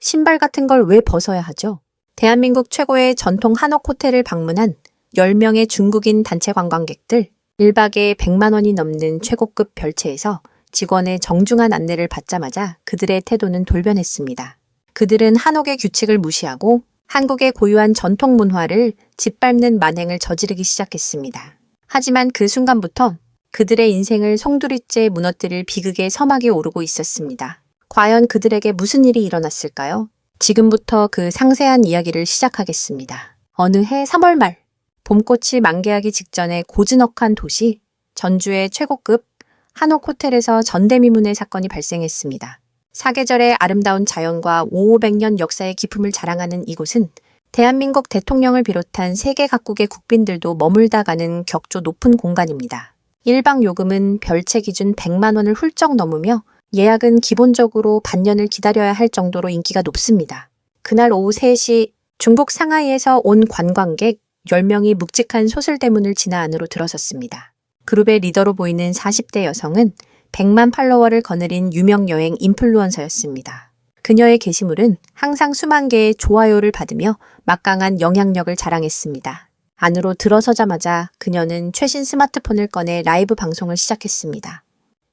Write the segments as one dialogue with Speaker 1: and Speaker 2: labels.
Speaker 1: 신발 같은 걸 왜 벗어야 하죠? 대한민국 최고의 전통 한옥 호텔을 방문한 10명의 중국인 단체 관광객들 1박에 100만 원이 넘는 최고급 별채에서 직원의 정중한 안내를 받자마자 그들의 태도는 돌변했습니다. 그들은 한옥의 규칙을 무시하고 한국의 고유한 전통 문화를 짓밟는 만행을 저지르기 시작했습니다. 하지만 그 순간부터 그들의 인생을 송두리째 무너뜨릴 비극의 서막이 오르고 있었습니다. 과연 그들에게 무슨 일이 일어났을까요? 지금부터 그 상세한 이야기를 시작하겠습니다. 어느 해 3월 말, 봄꽃이 만개하기 직전에 고즈넉한 도시, 전주의 최고급 한옥 호텔에서 전대미문의 사건이 발생했습니다. 사계절의 아름다운 자연과 5, 500년 역사의 기품을 자랑하는 이곳은 대한민국 대통령을 비롯한 세계 각국의 국빈들도 머물다 가는 격조 높은 공간입니다. 일방 요금은 별채 기준 100만 원을 훌쩍 넘으며 예약은 기본적으로 반년을 기다려야 할 정도로 인기가 높습니다. 그날 오후 3시 중국 상하이에서 온 관광객 10명이 묵직한 소슬대문을 지나 안으로 들어섰습니다. 그룹의 리더로 보이는 40대 여성은 100만 팔로워를 거느린 유명 여행 인플루언서였습니다. 그녀의 게시물은 항상 수만 개의 좋아요를 받으며 막강한 영향력을 자랑했습니다. 안으로 들어서자마자 그녀는 최신 스마트폰을 꺼내 라이브 방송을 시작했습니다.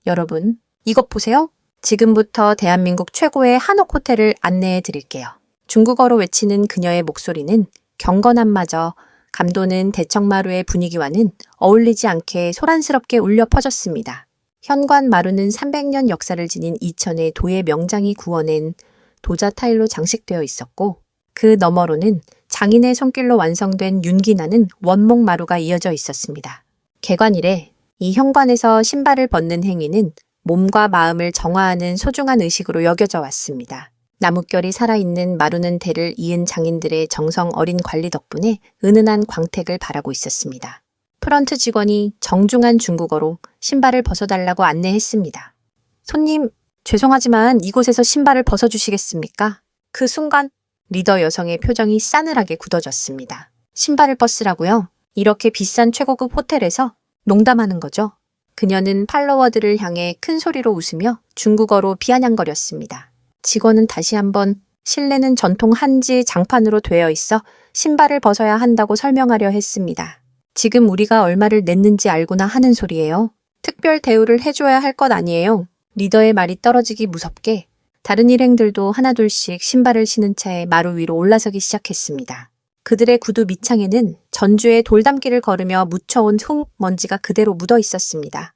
Speaker 1: 여러분, 이것 보세요. 지금부터 대한민국 최고의 한옥 호텔을 안내해 드릴게요. 중국어로 외치는 그녀의 목소리는 경건함마저 감도는 대청마루의 분위기와는 어울리지 않게 소란스럽게 울려 퍼졌습니다. 현관 마루는 300년 역사를 지닌 이천의 도의 명장이 구워낸 도자 타일로 장식되어 있었고 그 너머로는 장인의 손길로 완성된 윤기나는 원목 마루가 이어져 있었습니다. 개관 이래 이 현관에서 신발을 벗는 행위는 몸과 마음을 정화하는 소중한 의식으로 여겨져 왔습니다. 나뭇결이 살아있는 마루는 대를 이은 장인들의 정성 어린 관리 덕분에 은은한 광택을 바라고 있었습니다. 프런트 직원이 정중한 중국어로 신발을 벗어달라고 안내했습니다. 손님, 죄송하지만 이곳에서 신발을 벗어주시겠습니까? 그 순간 리더 여성의 표정이 싸늘하게 굳어졌습니다. 신발을 벗으라고요? 이렇게 비싼 최고급 호텔에서 농담하는 거죠. 그녀는 팔로워들을 향해 큰 소리로 웃으며 중국어로 비아냥거렸습니다. 직원은 다시 한번 실내는 전통 한지 장판으로 되어 있어 신발을 벗어야 한다고 설명하려 했습니다. 지금 우리가 얼마를 냈는지 알고나 하는 소리예요. 특별 대우를 해줘야 할 것 아니에요. 리더의 말이 떨어지기 무섭게 다른 일행들도 하나둘씩 신발을 신은 채 마루 위로 올라서기 시작했습니다. 그들의 구두 밑창에는 전주의 돌담길을 걸으며 묻혀온 흙 먼지가 그대로 묻어 있었습니다.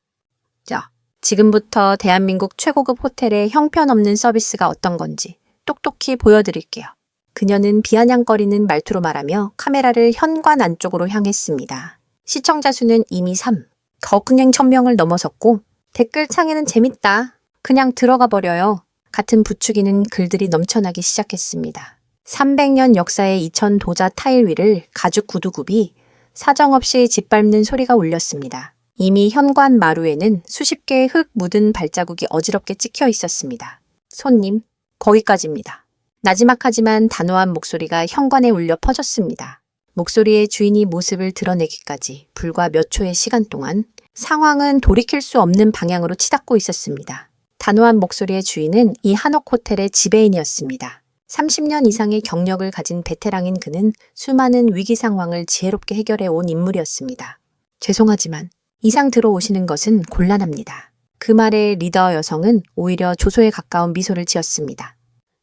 Speaker 1: 자, 지금부터 대한민국 최고급 호텔의 형편없는 서비스가 어떤 건지 똑똑히 보여드릴게요. 그녀는 비아냥거리는 말투로 말하며 카메라를 현관 안쪽으로 향했습니다. 시청자 수는 이미 3, 거흥행 1000명을 넘어섰고 댓글 창에는 재밌다. 그냥 들어가 버려요. 같은 부추기는 글들이 넘쳐나기 시작했습니다. 300년 역사의 이천 도자 타일 위를 가죽 구두굽이 사정없이 짓밟는 소리가 울렸습니다. 이미 현관 마루에는 수십 개의 흙 묻은 발자국이 어지럽게 찍혀 있었습니다. 손님, 거기까지입니다. 나지막하지만 단호한 목소리가 현관에 울려 퍼졌습니다. 목소리의 주인이 모습을 드러내기까지 불과 몇 초의 시간 동안 상황은 돌이킬 수 없는 방향으로 치닫고 있었습니다. 단호한 목소리의 주인은 이 한옥 호텔의 지배인이었습니다. 30년 이상의 경력을 가진 베테랑인 그는 수많은 위기 상황을 지혜롭게 해결해 온 인물이었습니다. 죄송하지만 이상 들어오시는 것은 곤란합니다. 그 말에 리더 여성은 오히려 조소에 가까운 미소를 지었습니다.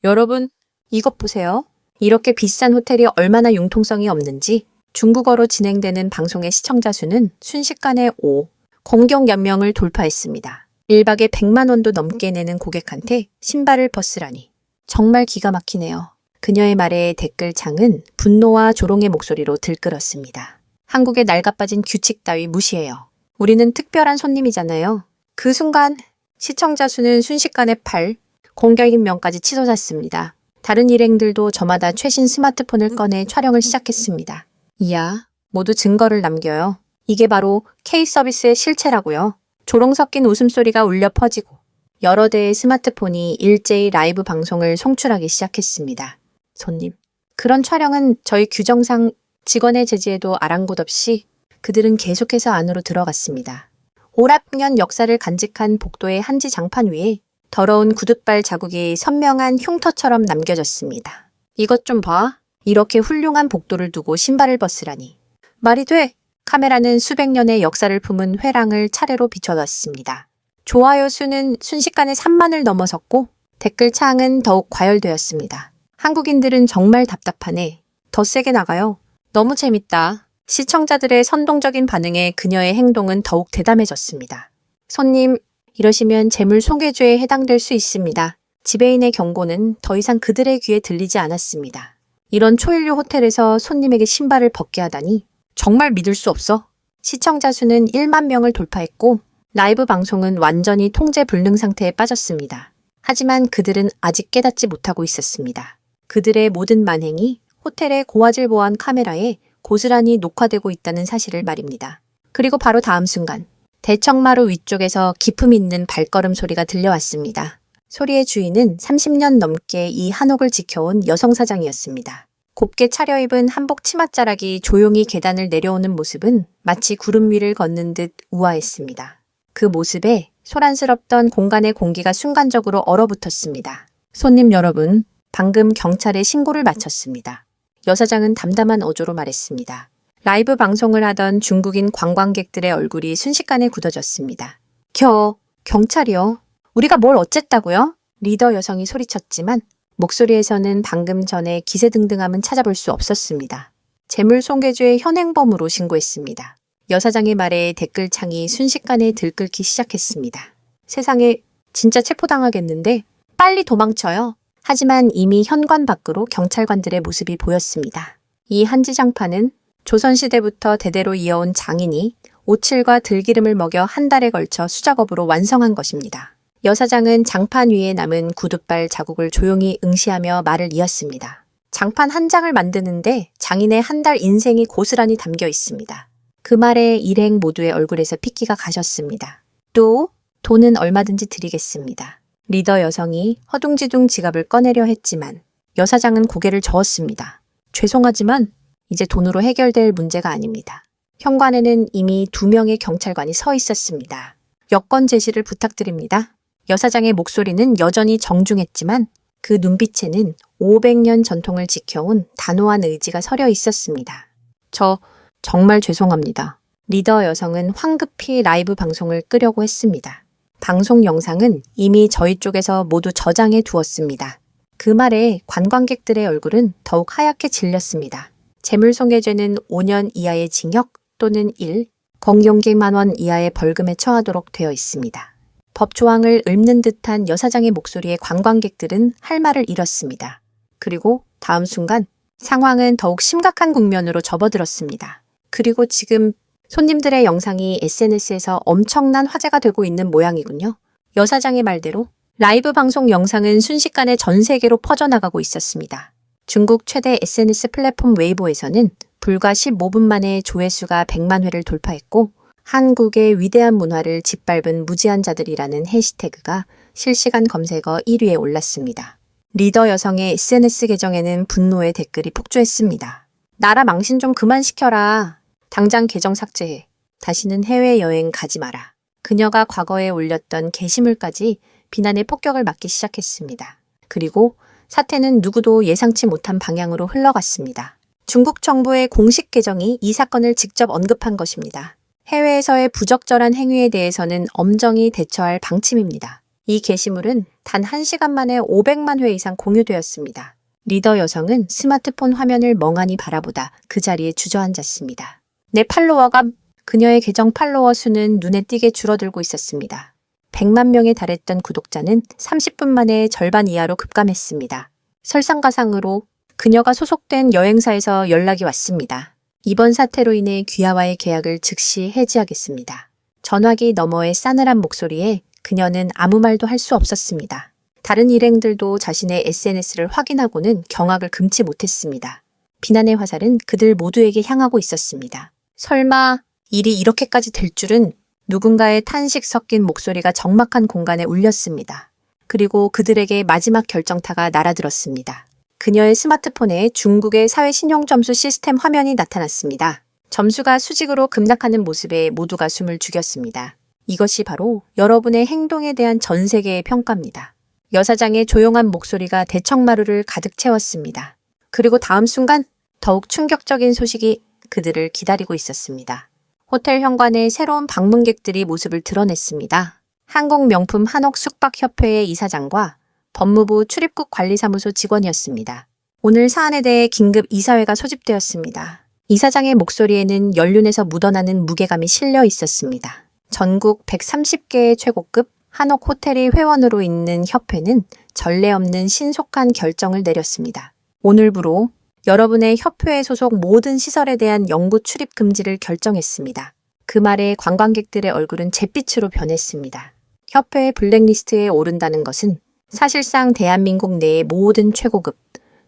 Speaker 1: 여러분, 이것 보세요. 이렇게 비싼 호텔이 얼마나 융통성이 없는지 중국어로 진행되는 방송의 시청자 수는 순식간에 5, 공격 연명을 돌파했습니다. 1박에 100만 원도 넘게 내는 고객한테 신발을 벗으라니. 정말 기가 막히네요. 그녀의 말에 댓글창은 분노와 조롱의 목소리로 들끓었습니다. 한국의 낡아빠진 규칙 따위 무시해요. 우리는 특별한 손님이잖아요. 그 순간 시청자 수는 순식간에 8, 공격인명까지 치솟았습니다. 다른 일행들도 저마다 최신 스마트폰을 꺼내 촬영을 시작했습니다. 이야, 모두 증거를 남겨요. 이게 바로 K 서비스의 실체라고요. 조롱 섞인 웃음소리가 울려 퍼지고 여러 대의 스마트폰이 일제히 라이브 방송을 송출하기 시작했습니다. 손님, 그런 촬영은 저희 규정상 직원의 제지에도 아랑곳 없이 그들은 계속해서 안으로 들어갔습니다. 오랍년 역사를 간직한 복도의 한지 장판 위에 더러운 구둣발 자국이 선명한 흉터처럼 남겨졌습니다. 이것 좀 봐. 이렇게 훌륭한 복도를 두고 신발을 벗으라니. 말이 돼. 카메라는 수백 년의 역사를 품은 회랑을 차례로 비춰놨습니다. 좋아요 수는 순식간에 3만을 넘어섰고 댓글 창은 더욱 과열되었습니다. 한국인들은 정말 답답하네. 더 세게 나가요. 너무 재밌다. 시청자들의 선동적인 반응에 그녀의 행동은 더욱 대담해졌습니다. 손님, 이러시면 재물 손괴죄에 해당될 수 있습니다. 지배인의 경고는 더 이상 그들의 귀에 들리지 않았습니다. 이런 초일류 호텔에서 손님에게 신발을 벗게 하다니 정말 믿을 수 없어. 시청자 수는 1만 명을 돌파했고 라이브 방송은 완전히 통제 불능 상태에 빠졌습니다. 하지만 그들은 아직 깨닫지 못하고 있었습니다. 그들의 모든 만행이 호텔의 고화질 보안 카메라에 고스란히 녹화되고 있다는 사실을 말입니다. 그리고 바로 다음 순간 대청마루 위쪽에서 기품 있는 발걸음 소리가 들려왔습니다. 소리의 주인은 30년 넘게 이 한옥을 지켜온 여성 사장이었습니다. 곱게 차려입은 한복 치맛자락이 조용히 계단을 내려오는 모습은 마치 구름 위를 걷는 듯 우아했습니다. 그 모습에 소란스럽던 공간의 공기가 순간적으로 얼어붙었습니다. 손님 여러분, 방금 경찰에 신고를 마쳤습니다. 여사장은 담담한 어조로 말했습니다. 라이브 방송을 하던 중국인 관광객들의 얼굴이 순식간에 굳어졌습니다. 겨, 경찰이요? 우리가 뭘 어쨌다고요? 리더 여성이 소리쳤지만 목소리에서는 방금 전에 기세등등함은 찾아볼 수 없었습니다. 재물 손괴죄의 현행범으로 신고했습니다. 여사장의 말에 댓글창이 순식간에 들끓기 시작했습니다. 세상에 진짜 체포당하겠는데 빨리 도망쳐요. 하지만 이미 현관 밖으로 경찰관들의 모습이 보였습니다. 이 한지장판은 조선시대부터 대대로 이어온 장인이 오칠과 들기름을 먹여 한 달에 걸쳐 수작업으로 완성한 것입니다. 여사장은 장판 위에 남은 구둣발 자국을 조용히 응시하며 말을 이었습니다. 장판 한 장을 만드는데 장인의 한 달 인생이 고스란히 담겨 있습니다. 그 말에 일행 모두의 얼굴에서 핏기가 가셨습니다. 또 돈은 얼마든지 드리겠습니다. 리더 여성이 허둥지둥 지갑을 꺼내려 했지만 여사장은 고개를 저었습니다. 죄송하지만 이제 돈으로 해결될 문제가 아닙니다. 현관에는 이미 두 명의 경찰관이 서 있었습니다. 여권 제시를 부탁드립니다. 여사장의 목소리는 여전히 정중했지만 그 눈빛에는 500년 전통을 지켜온 단호한 의지가 서려 있었습니다. 저 정말 죄송합니다. 리더 여성은 황급히 라이브 방송을 끄려고 했습니다. 방송 영상은 이미 저희 쪽에서 모두 저장해 두었습니다. 그 말에 관광객들의 얼굴은 더욱 하얗게 질렸습니다. 재물손괴죄는 5년 이하의 징역 또는 1, 공용객만 원 이하의 벌금에 처하도록 되어 있습니다. 법 조항을 읊는 듯한 여사장의 목소리에 관광객들은 할 말을 잃었습니다. 그리고 다음 순간 상황은 더욱 심각한 국면으로 접어들었습니다. 그리고 지금 손님들의 영상이 SNS에서 엄청난 화제가 되고 있는 모양이군요. 여사장의 말대로 라이브 방송 영상은 순식간에 전 세계로 퍼져나가고 있었습니다. 중국 최대 SNS 플랫폼 웨이보에서는 불과 15분 만에 조회수가 100만 회를 돌파했고 한국의 위대한 문화를 짓밟은 무지한 자들이라는 해시태그가 실시간 검색어 1위에 올랐습니다. 리더 여성의 SNS 계정에는 분노의 댓글이 폭주했습니다. 나라 망신 좀 그만 시켜라. 당장 계정 삭제해. 다시는 해외여행 가지 마라. 그녀가 과거에 올렸던 게시물까지 비난의 폭격을 맞기 시작했습니다. 그리고 사태는 누구도 예상치 못한 방향으로 흘러갔습니다. 중국 정부의 공식 계정이 이 사건을 직접 언급한 것입니다. 해외에서의 부적절한 행위에 대해서는 엄정히 대처할 방침입니다. 이 게시물은 단 1시간 만에 500만 회 이상 공유되었습니다. 리더 여성은 스마트폰 화면을 멍하니 바라보다 그 자리에 주저앉았습니다. 내 팔로워가 그녀의 계정 팔로워 수는 눈에 띄게 줄어들고 있었습니다. 100만 명에 달했던 구독자는 30분 만에 절반 이하로 급감했습니다. 설상가상으로 그녀가 소속된 여행사에서 연락이 왔습니다. 이번 사태로 인해 귀하와의 계약을 즉시 해지하겠습니다. 전화기 너머의 싸늘한 목소리에 그녀는 아무 말도 할 수 없었습니다. 다른 일행들도 자신의 SNS를 확인하고는 경악을 금치 못했습니다. 비난의 화살은 그들 모두에게 향하고 있었습니다. 설마 일이 이렇게까지 될 줄은 누군가의 탄식 섞인 목소리가 적막한 공간에 울렸습니다. 그리고 그들에게 마지막 결정타가 날아들었습니다. 그녀의 스마트폰에 중국의 사회 신용 점수 시스템 화면이 나타났습니다. 점수가 수직으로 급락하는 모습에 모두가 숨을 죽였습니다. 이것이 바로 여러분의 행동에 대한 전 세계의 평가입니다. 여사장의 조용한 목소리가 대청마루를 가득 채웠습니다. 그리고 다음 순간 더욱 충격적인 소식이 그들을 기다리고 있었습니다. 호텔 현관에 새로운 방문객들이 모습을 드러냈습니다. 한국 명품 한옥 숙박협회의 이사장과 법무부 출입국 관리사무소 직원이었습니다. 오늘 사안에 대해 긴급 이사회가 소집되었습니다. 이사장의 목소리에는 연륜에서 묻어나는 무게감이 실려 있었습니다. 전국 130개의 최고급 한옥 호텔이 회원으로 있는 협회는 전례 없는 신속한 결정을 내렸습니다. 오늘부로 여러분의 협회에 소속 모든 시설에 대한 영구 출입 금지를 결정했습니다. 그 말에 관광객들의 얼굴은 잿빛으로 변했습니다. 협회의 블랙리스트에 오른다는 것은 사실상 대한민국 내의 모든 최고급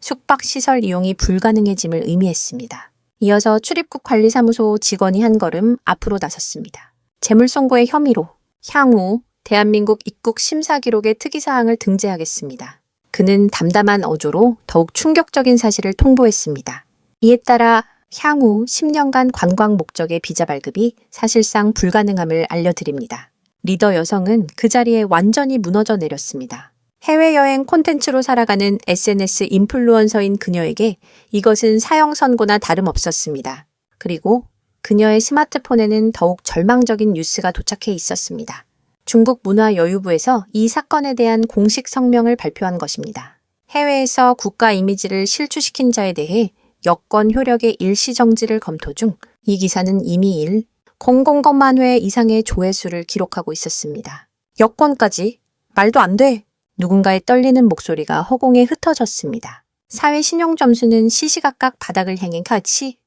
Speaker 1: 숙박시설 이용이 불가능해짐을 의미했습니다. 이어서 출입국 관리사무소 직원이 한 걸음 앞으로 나섰습니다. 재물송고의 혐의로 향후 대한민국 입국 심사 기록의 특이사항을 등재하겠습니다. 그는 담담한 어조로 더욱 충격적인 사실을 통보했습니다. 이에 따라 향후 10년간 관광 목적의 비자 발급이 사실상 불가능함을 알려드립니다. 리더 여성은 그 자리에 완전히 무너져 내렸습니다. 해외여행 콘텐츠로 살아가는 SNS 인플루언서인 그녀에게 이것은 사형 선고나 다름없었습니다. 그리고 그녀의 스마트폰에는 더욱 절망적인 뉴스가 도착해 있었습니다. 중국 문화여유부에서 이 사건에 대한 공식 성명을 발표한 것입니다. 해외에서 국가 이미지를 실추시킨 자에 대해 여권 효력의 일시 정지를 검토 중 이 기사는 이미 일 000만 회 이상의 조회수를 기록하고 있었습니다. 여권까지? 말도 안 돼! 누군가의 떨리는 목소리가 허공에 흩어졌습니다. 사회 신용 점수는 시시각각 바닥을 향해 같이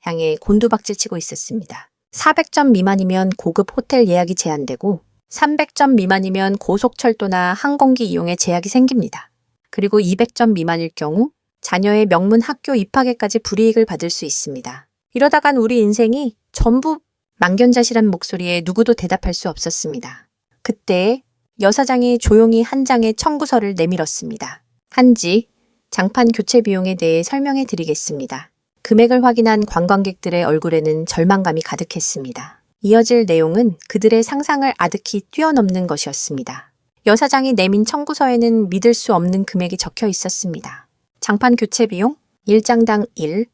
Speaker 1: 향해 곤두박질 치고 있었습니다. 400점 미만이면 고급 호텔 예약이 제한되고 300점 미만이면 고속철도나 항공기 이용에 제약이 생깁니다. 그리고 200점 미만일 경우 자녀의 명문 학교 입학에까지 불이익을 받을 수 있습니다. 이러다간 우리 인생이 전부 망견자시란 목소리에 누구도 대답할 수 없었습니다. 그때 여사장이 조용히 한 장의 청구서를 내밀었습니다. 한지 장판 교체 비용에 대해 설명해 드리겠습니다. 금액을 확인한 관광객들의 얼굴에는 절망감이 가득했습니다. 이어질 내용은 그들의 상상을 아득히 뛰어넘는 것이었습니다. 여사장이 내민 청구서에는 믿을 수 없는 금액이 적혀 있었습니다. 장판 교체 비용 1장당 1,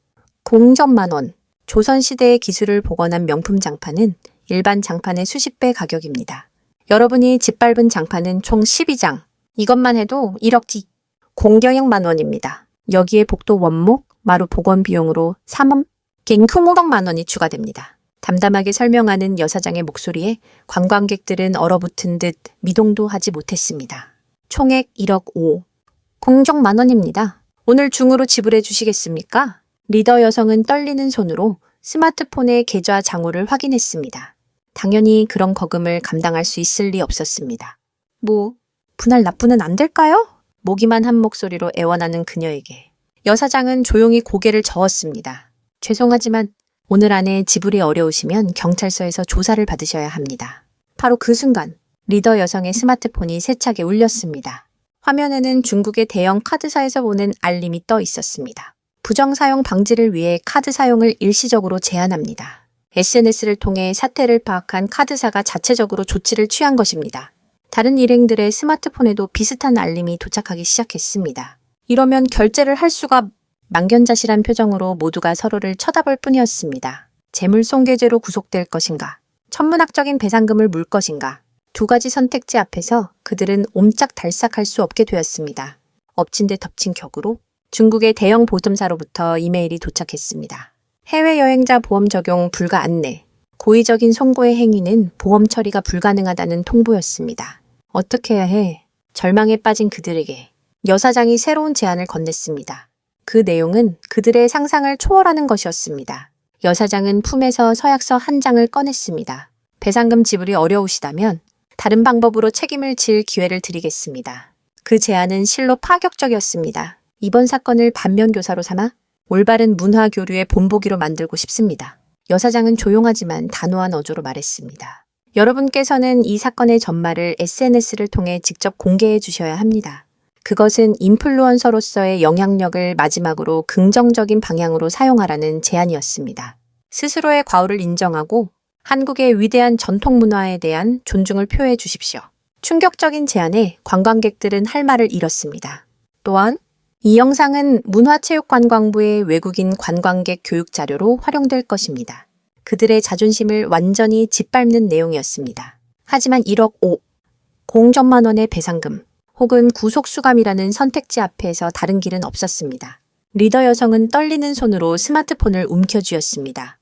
Speaker 1: 공점만 원. 조선시대의 기술을 복원한 명품 장판은 일반 장판의 수십 배 가격입니다. 여러분이 짓밟은 장판은 총 12장. 이것만 해도 1억지. 공경액만 원입니다. 여기에 복도 원목, 마루 복원 비용으로 3원, 갱크무억만 원이 추가됩니다. 담담하게 설명하는 여사장의 목소리에 관광객들은 얼어붙은 듯 미동도 하지 못했습니다. 총액 1억 5. 공정만 원입니다. 오늘 중으로 지불해 주시겠습니까? 리더 여성은 떨리는 손으로 스마트폰의 계좌 잔고를 확인했습니다. 당연히 그런 거금을 감당할 수 있을 리 없었습니다. 뭐, 분할 납부는 안 될까요? 모기만 한 목소리로 애원하는 그녀에게. 여사장은 조용히 고개를 저었습니다. 죄송하지만 오늘 안에 지불이 어려우시면 경찰서에서 조사를 받으셔야 합니다. 바로 그 순간 리더 여성의 스마트폰이 세차게 울렸습니다. 화면에는 중국의 대형 카드사에서 보낸 알림이 떠 있었습니다. 부정 사용 방지를 위해 카드 사용을 일시적으로 제한합니다. SNS를 통해 사태를 파악한 카드사가 자체적으로 조치를 취한 것입니다. 다른 일행들의 스마트폰에도 비슷한 알림이 도착하기 시작했습니다. 이러면 결제를 할 수가 망견자실한 표정으로 모두가 서로를 쳐다볼 뿐이었습니다. 재물손괴죄로 구속될 것인가? 천문학적인 배상금을 물 것인가? 두 가지 선택지 앞에서 그들은 옴짝달싹할 수 없게 되었습니다. 엎친 데 덮친 격으로 중국의 대형 보험사로부터 이메일이 도착했습니다. 해외여행자 보험 적용 불가 안내. 고의적인 송고의 행위는 보험 처리가 불가능하다는 통보였습니다. 어떻게 해야 해? 절망에 빠진 그들에게 여사장이 새로운 제안을 건넸습니다. 그 내용은 그들의 상상을 초월하는 것이었습니다. 여사장은 품에서 서약서 한 장을 꺼냈습니다. 배상금 지불이 어려우시다면 다른 방법으로 책임을 질 기회를 드리겠습니다. 그 제안은 실로 파격적이었습니다. 이번 사건을 반면교사로 삼아 올바른 문화 교류의 본보기로 만들고 싶습니다. 여사장은 조용하지만 단호한 어조로 말했습니다. 여러분께서는 이 사건의 전말을 SNS를 통해 직접 공개해 주셔야 합니다. 그것은 인플루언서로서의 영향력을 마지막으로 긍정적인 방향으로 사용하라는 제안이었습니다. 스스로의 과오를 인정하고 한국의 위대한 전통 문화에 대한 존중을 표해 주십시오. 충격적인 제안에 관광객들은 할 말을 잃었습니다. 또한 이 영상은 문화체육관광부의 외국인 관광객 교육 자료로 활용될 것입니다. 그들의 자존심을 완전히 짓밟는 내용이었습니다. 하지만 1억 5, 공천만 원의 배상금 혹은 구속수감이라는 선택지 앞에서 다른 길은 없었습니다. 리더 여성은 떨리는 손으로 스마트폰을 움켜쥐었습니다.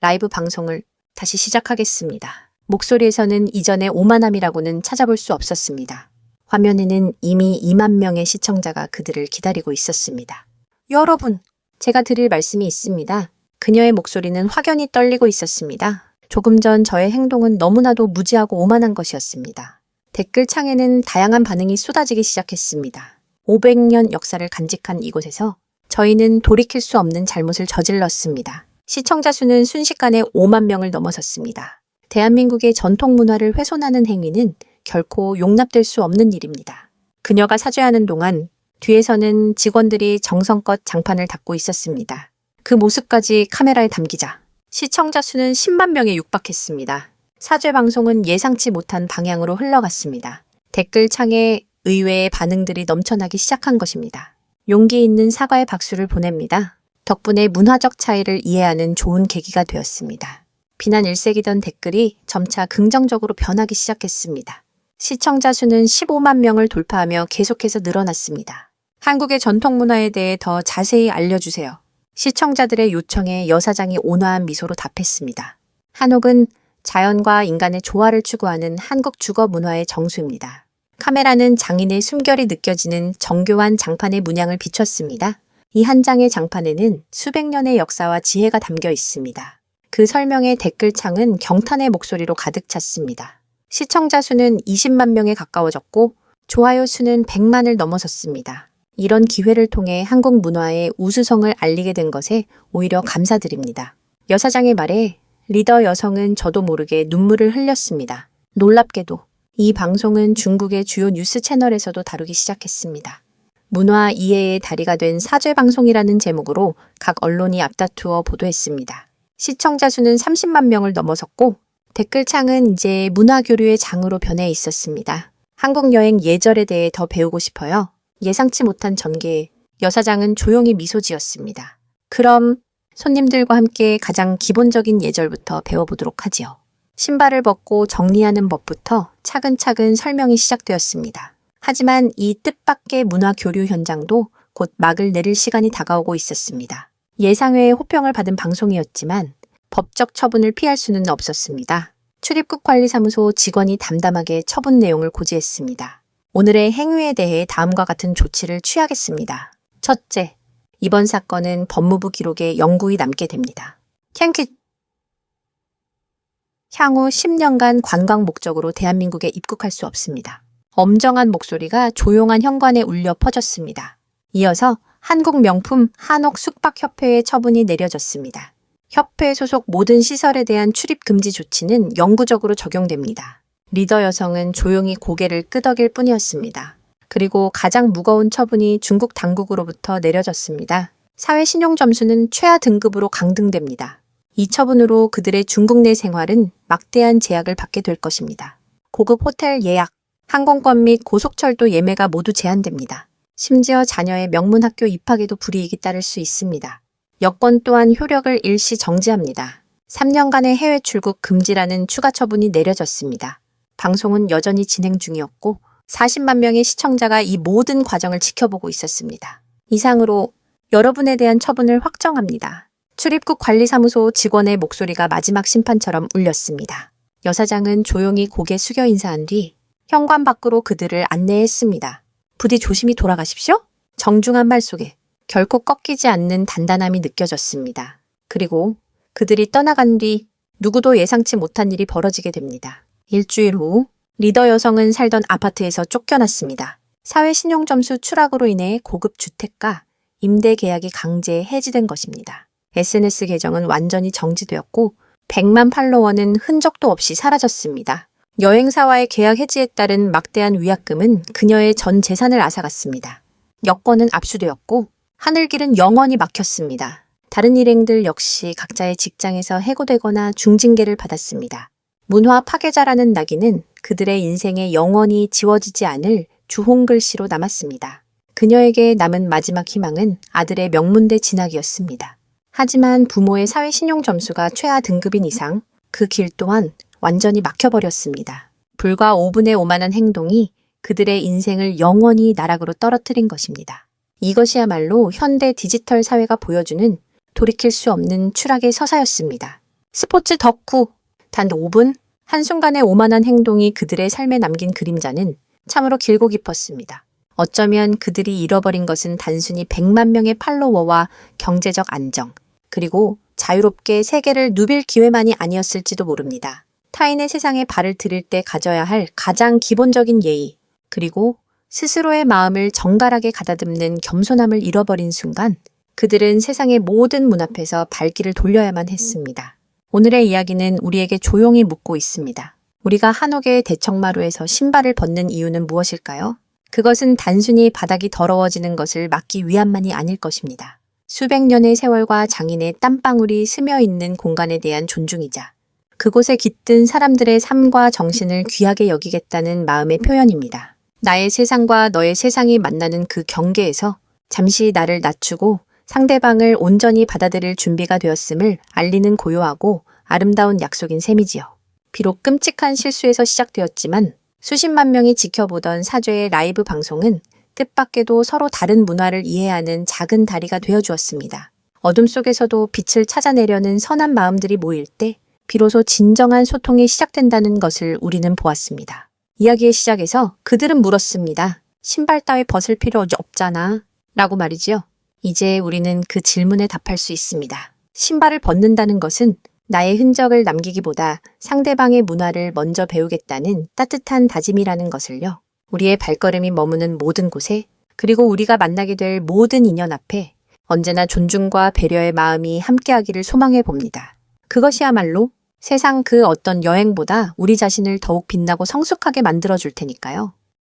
Speaker 1: 라이브 방송을 다시 시작하겠습니다. 목소리에서는 이전의 오만함이라고는 찾아볼 수 없었습니다. 화면에는 이미 2만 명의 시청자가 그들을 기다리고 있었습니다. 여러분, 제가 드릴 말씀이 있습니다. 그녀의 목소리는 확연히 떨리고 있었습니다. 조금 전 저의 행동은 너무나도 무지하고 오만한 것이었습니다. 댓글창에는 다양한 반응이 쏟아지기 시작했습니다. 500년 역사를 간직한 이곳에서 저희는 돌이킬 수 없는 잘못을 저질렀습니다. 시청자 수는 순식간에 5만 명을 넘어섰습니다. 대한민국의 전통 문화를 훼손하는 행위는 결코 용납될 수 없는 일입니다. 그녀가 사죄하는 동안 뒤에서는 직원들이 정성껏 장판을 닦고 있었습니다. 그 모습까지 카메라에 담기자 시청자 수는 10만 명에 육박했습니다. 사죄 방송은 예상치 못한 방향으로 흘러갔습니다. 댓글창에 의외의 반응들이 넘쳐나기 시작한 것입니다. 용기 있는 사과의 박수를 보냅니다. 덕분에 문화적 차이를 이해하는 좋은 계기가 되었습니다. 비난 일색이던 댓글이 점차 긍정적으로 변하기 시작했습니다. 시청자 수는 15만 명을 돌파하며 계속해서 늘어났습니다. 한국의 전통 문화에 대해 더 자세히 알려주세요. 시청자들의 요청에 여사장이 온화한 미소로 답했습니다. 한옥은 자연과 인간의 조화를 추구하는 한국 주거 문화의 정수입니다. 카메라는 장인의 숨결이 느껴지는 정교한 장판의 문양을 비췄습니다. 이 한 장의 장판에는 수백 년의 역사와 지혜가 담겨 있습니다. 그 설명의 댓글창은 경탄의 목소리로 가득 찼습니다. 시청자 수는 20만 명에 가까워졌고 좋아요 수는 100만을 넘어섰습니다. 이런 기회를 통해 한국 문화의 우수성을 알리게 된 것에 오히려 감사드립니다. 여사장의 말에 리더 여성은 저도 모르게 눈물을 흘렸습니다. 놀랍게도 이 방송은 중국의 주요 뉴스 채널에서도 다루기 시작했습니다. 문화 이해의 다리가 된 사죄 방송이라는 제목으로 각 언론이 앞다투어 보도했습니다. 시청자 수는 30만 명을 넘어섰고 댓글창은 이제 문화 교류의 장으로 변해 있었습니다. 한국 여행 예절에 대해 더 배우고 싶어요. 예상치 못한 전개에 여사장은 조용히 미소 지었습니다. 그럼 손님들과 함께 가장 기본적인 예절부터 배워보도록 하지요. 신발을 벗고 정리하는 법부터 차근차근 설명이 시작되었습니다. 하지만 이 뜻밖의 문화 교류 현장도 곧 막을 내릴 시간이 다가오고 있었습니다. 예상외의 호평을 받은 방송이었지만 법적 처분을 피할 수는 없었습니다. 출입국 관리사무소 직원이 담담하게 처분 내용을 고지했습니다. 오늘의 행위에 대해 다음과 같은 조치를 취하겠습니다. 첫째, 이번 사건은 법무부 기록에 영구히 남게 됩니다. 캔퀴 향후 10년간 관광 목적으로 대한민국에 입국할 수 없습니다. 엄정한 목소리가 조용한 현관에 울려 퍼졌습니다. 이어서 한국 명품 한옥 숙박협회의 처분이 내려졌습니다. 협회 소속 모든 시설에 대한 출입 금지 조치는 영구적으로 적용됩니다. 리더 여성은 조용히 고개를 끄덕일 뿐이었습니다. 그리고 가장 무거운 처분이 중국 당국으로부터 내려졌습니다. 사회 신용 점수는 최하 등급으로 강등됩니다. 이 처분으로 그들의 중국 내 생활은 막대한 제약을 받게 될 것입니다. 고급 호텔 예약, 항공권 및 고속철도 예매가 모두 제한됩니다. 심지어 자녀의 명문 학교 입학에도 불이익이 따를 수 있습니다. 여권 또한 효력을 일시 정지합니다. 3년간의 해외 출국 금지라는 추가 처분이 내려졌습니다. 방송은 여전히 진행 중이었고 40만 명의 시청자가 이 모든 과정을 지켜보고 있었습니다. 이상으로 여러분에 대한 처분을 확정합니다. 출입국 관리사무소 직원의 목소리가 마지막 심판처럼 울렸습니다. 여사장은 조용히 고개 숙여 인사한 뒤 현관 밖으로 그들을 안내했습니다. 부디 조심히 돌아가십시오. 정중한 말 속에 결코 꺾이지 않는 단단함이 느껴졌습니다. 그리고 그들이 떠나간 뒤 누구도 예상치 못한 일이 벌어지게 됩니다. 일주일 후 리더 여성은 살던 아파트에서 쫓겨났습니다. 사회 신용 점수 추락으로 인해 고급 주택과 임대 계약이 강제 해지된 것입니다. SNS 계정은 완전히 정지되었고 100만 팔로워는 흔적도 없이 사라졌습니다. 여행사와의 계약 해지에 따른 막대한 위약금은 그녀의 전 재산을 앗아갔습니다. 여권은 압수되었고 하늘길은 영원히 막혔습니다. 다른 일행들 역시 각자의 직장에서 해고되거나 중징계를 받았습니다. 문화 파괴자라는 낙인은 그들의 인생에 영원히 지워지지 않을 주홍 글씨로 남았습니다. 그녀에게 남은 마지막 희망은 아들의 명문대 진학이었습니다. 하지만 부모의 사회 신용 점수가 최하 등급인 이상 그 길 또한 완전히 막혀버렸습니다. 불과 5분의 5만한 행동이 그들의 인생을 영원히 나락으로 떨어뜨린 것입니다. 이것이야말로 현대 디지털 사회가 보여주는 돌이킬 수 없는 추락의 서사였습니다. 스포츠 덕후 단 5분 한순간의 오만한 행동이 그들의 삶에 남긴 그림자는 참으로 길고 깊었습니다. 어쩌면 그들이 잃어버린 것은 단순히 100만 명의 팔로워와 경제적 안정, 그리고 자유롭게 세계를 누빌 기회만이 아니었을지도 모릅니다. 타인의 세상에 발을 들일 때 가져야 할 가장 기본적인 예의, 그리고 스스로의 마음을 정갈하게 가다듬는 겸손함을 잃어버린 순간 그들은 세상의 모든 문 앞에서 발길을 돌려야만 했습니다. 오늘의 이야기는 우리에게 조용히 묻고 있습니다. 우리가 한옥의 대청마루에서 신발을 벗는 이유는 무엇일까요? 그것은 단순히 바닥이 더러워지는 것을 막기 위함만이 아닐 것입니다. 수백 년의 세월과 장인의 땀방울이 스며 있는 공간에 대한 존중이자 그곳에 깃든 사람들의 삶과 정신을 귀하게 여기겠다는 마음의 표현입니다. 나의 세상과 너의 세상이 만나는 그 경계에서 잠시 나를 낮추고 상대방을 온전히 받아들일 준비가 되었음을 알리는 고요하고 아름다운 약속인 셈이지요. 비록 끔찍한 실수에서 시작되었지만 수십만 명이 지켜보던 사죄의 라이브 방송은 뜻밖에도 서로 다른 문화를 이해하는 작은 다리가 되어 주었습니다. 어둠 속에서도 빛을 찾아내려는 선한 마음들이 모일 때 비로소 진정한 소통이 시작된다는 것을 우리는 보았습니다. 이야기의 시작에서 그들은 물었습니다. 신발 따위 벗을 필요 없잖아. 라고 말이지요. 이제 우리는 그 질문에 답할 수 있습니다. 신발을 벗는다는 것은 나의 흔적을 남기기보다 상대방의 문화를 먼저 배우겠다는 따뜻한 다짐이라는 것을요. 우리의 발걸음이 머무는 모든 곳에 그리고 우리가 만나게 될 모든 인연 앞에 언제나 존중과 배려의 마음이 함께하기를 소망해 봅니다. 그것이야말로 세상 그 어떤 여행보다 우리 자신을 더욱 빛나고 성숙하게 만들어 줄 테니까요.